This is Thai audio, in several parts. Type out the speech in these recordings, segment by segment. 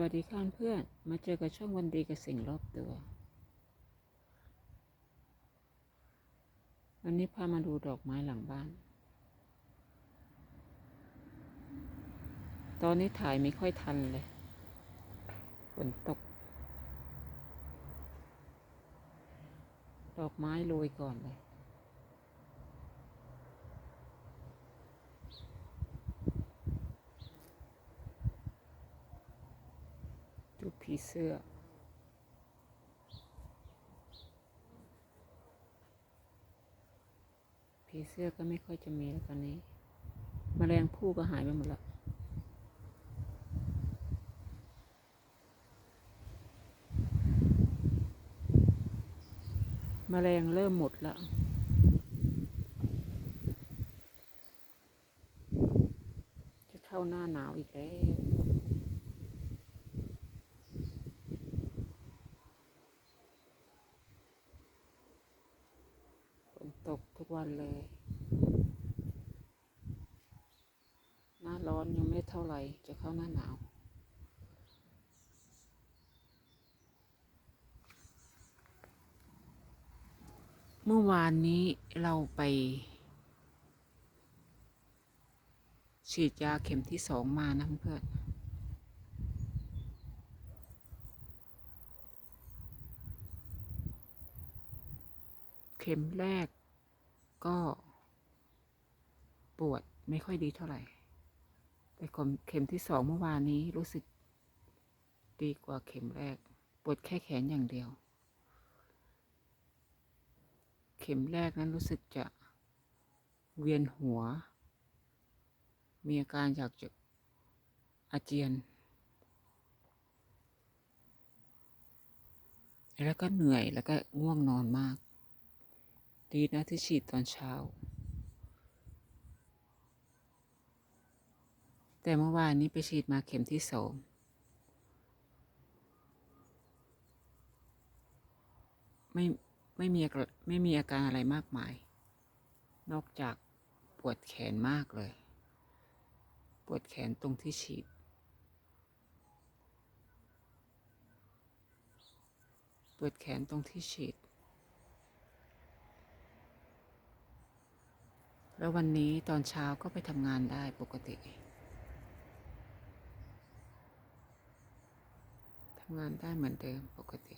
วัสดีค่ะเพื่อนมาเจอกับช่องวันดีกับสิ่งรอบตัว วันนี้พามาดูดอกไม้หลังบ้าน ตอนนี้ถ่ายไม่ค่อยทันเลยฝนตก ดอกไม้โรยก่อนเลย ดู ผีเสื้อ ผีเสื้อก็ไม่ค่อยจะมีแล้วตอนนี้แมลงผู้ก็หายไปหมดแล้วแมลงเริ่มหมดแล้วจะเข้าหน้าหนาวอีกแล้ว ฝนตกทุก วันเลย หน้าร้อนยังไม่เท่าไหร่ จะเข้าหน้าหนาวเมื่อวานนี้เราไป ฉีดยาเข็มที่สองมานะเพื่อน เข็มแรก ก็ ปวดไม่ค่อยดีเท่าไหร่ แต่เข็มเข็มที่สองเมื่อวานนี้รู้สึก ดีกว่าเข็มแรก ปวดแค่แขนอย่างเดียว เข็มแรกนั้นรู้สึกจะเวียนหัว มีอาการอยากจะอาเจียน แล้วก็เหนื่อยแล้วก็ง่วงนอนมาก ดีนะที่ฉีดตอนเช้า แต่เมื่อวานนี้ไปฉีดมาเข็มที่สองไม่ไม่มีไม่มีอาการอะไรมากมาย นอกจากปวดแขนมากเลย ปวดแขนตรงที่ฉีด ปวดแขนตรงที่ฉีด แล้ววันนี้ตอนเช้าก็ไปทำงานได้ปกติ ทำงานได้เหมือนเดิมปกติ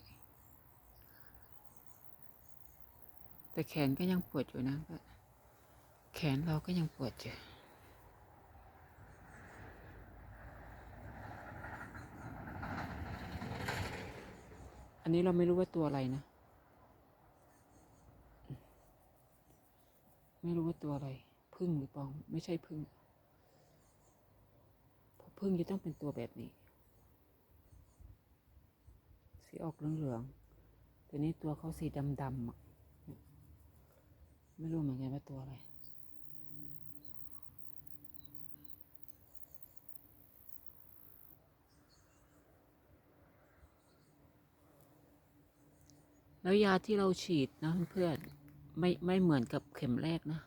แต่แขนก็ยังปวดอยู่นะ แขนเราก็ยังปวดอยู่อันนี้เราไม่รู้ว่าตัวอะไรนะ ไม่รู้ว่าตัวอะไรพึ่งหรือปล่าไม่ใช่พึ่งเพราะพึ่งจะต้องเป็นตัวแบบนี้ สีออกเหลืองๆแต่นี้ตัวเขาสีดำๆไม่รู้เหมือนกันว่าตัวอะไรแล้วยาที่เราฉีดนะเพื่อน ไม่ไม่เหมือนกับเข็มแรกนะ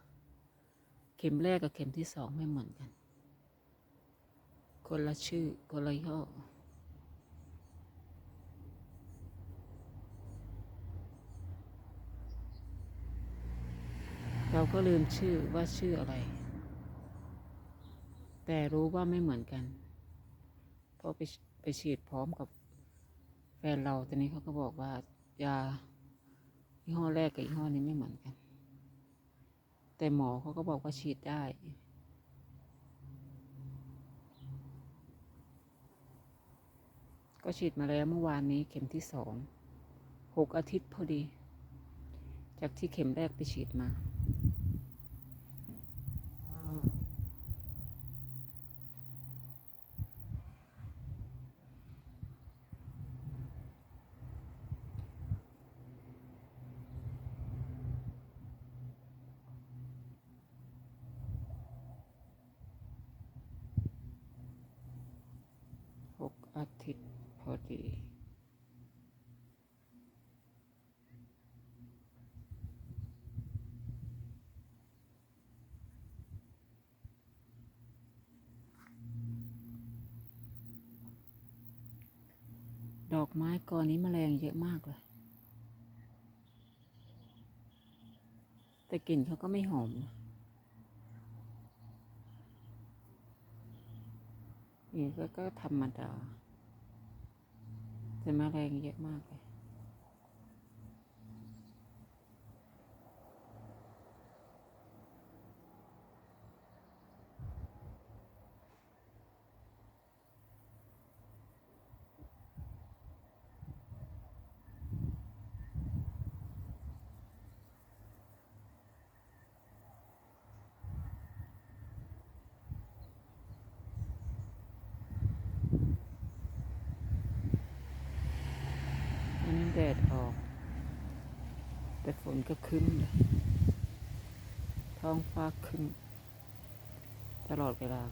เข็มแรกกับเข็มที่สองไม่เหมือนกัน คนละชื่อ คนละย่อเราก็ลืมชื่อว่าชื่ออะไร แต่รู้ว่าไม่เหมือนกัน เพราะไปไปฉีดพร้อมกับแฟนเราตอนนี้เขาก็บอกว่ายา ยี่ห้อแรกกับยี่ห้อนี้ไม่เหมือนกัน แต่หมอเขาก็บอกว่าฉีดได้ก็ฉีดมาแล้วเมื่อวานนี้เข็มที่สองหกอาทิตย์พอดี จากที่เข็มแรกไปฉีดมา หก อาทิตย์พอดี ดอกไม้กอนี้แมลงเยอะมากเลย แต่กลิ่นเขาก็ไม่หอมนะนี่ก็ก็ธรรมดา แต่แมลงเยอะมากเลย อันนี้แดออก แต่ฝนก็ขึ้น ท้องฟ้าขึ้น ตลอดเวลา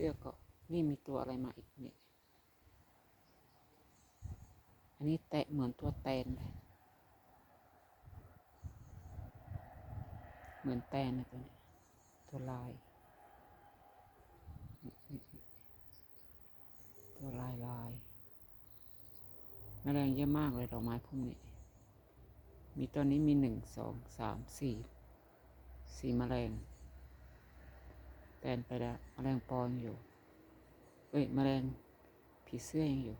เสื้อก็นี่มีตัวอะไรมาอีกเนี่ย อันนี้แตะเหมือนตัวแตนเลยเหมือนแตนนะตัวนี้ตัวลาย ตัวลายลายแมลงเยอะมากเลยดอกไม้พวกนี้ มีตอนนี้มีหนึ่งสองสามสี่สี่แมลง แตนไปแล้วแมลงปองอยู่ เอ้ยแมลงผีเสื้อยังอยู่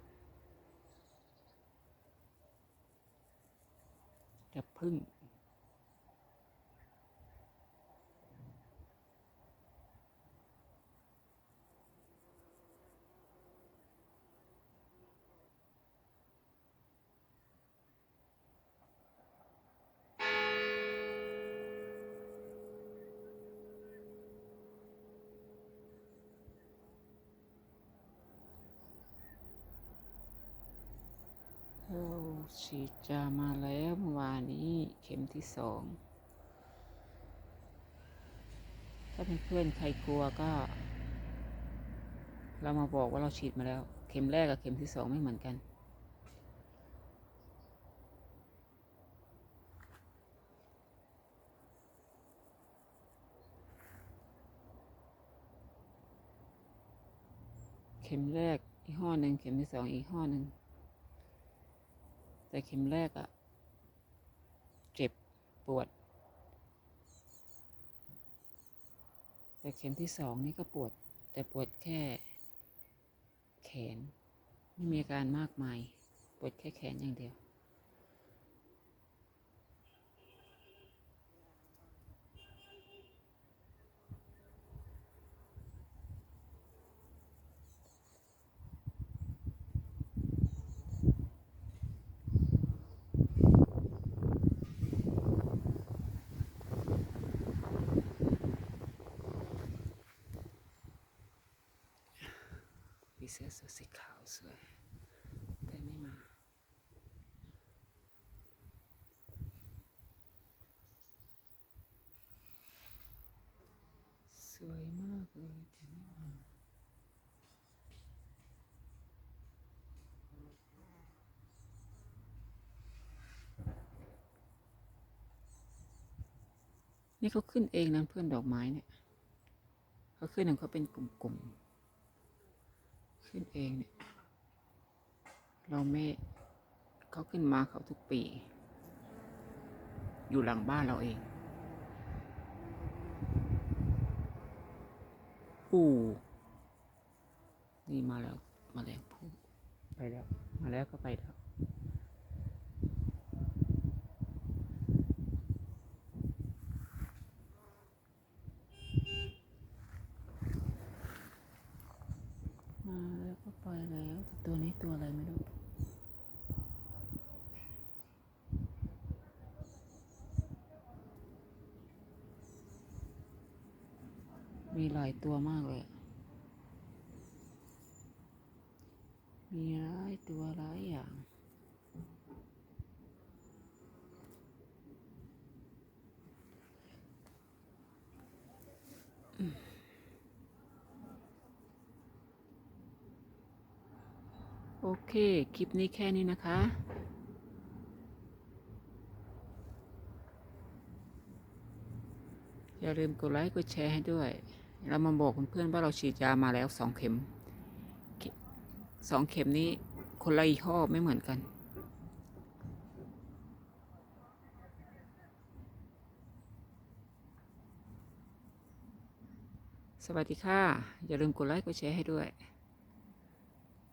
จะพึ่ง ฉีดยามาแล้วเมื่อวานนี้เข็มที่สอง ถ้าเพื่อนใครกลัวก็ เรามาบอกว่าเราฉีดมาแล้ว เข็มแรกกับเข็มที่สองไม่เหมือนกัน เข็มแรกอีกห้อหนึ่งเข็มที่สองอีกห้อหนึ่ง แต่เข็มแรกอะเจ็บปวด แต่เข็มที่สองนี่ก็ปวด แต่ปวดแค่ แขน ไม่มีอาการมากมาย ปวดแค่แขนอย่างเดียว เสื้อสูทสีขาวสวยแต่ไม่มา สวยมากเลยแต่ไม่มานี่เขาขึ้นเองนะเพื่อนดอกไม้เนี่ยเขาขึ้นของเขาเป็นกลุ่มๆ ขึ้นเองเนี่ยเราไม่เขาขึ้นมาเขาทุกปี อยู่หลังบ้านเราเอง ปูนี่มาแล้ว มาแรงพูไปแล้ว มาแล้วก็ไปแล้ว มาแล้วก็ ไปแล้วตัวนี้ตัวอะไรไม่รู้มีหลายตัวมากเลย มีหลายตัวหลายอย่าง โอเค คลิปนี้แค่นี้นะคะอย่าลืมกดไลค์ กดแชร์ให้ด้วย เรามาบอกเพื่อนๆว่าเราฉีดยามาแล้วสองเข็มเข็มสองเข็มนี้คนละยี่ห้อไม่เหมือนกัน สวัสดีค่ะ อย่าลืมกดไลค์ กดแชร์ให้ด้วย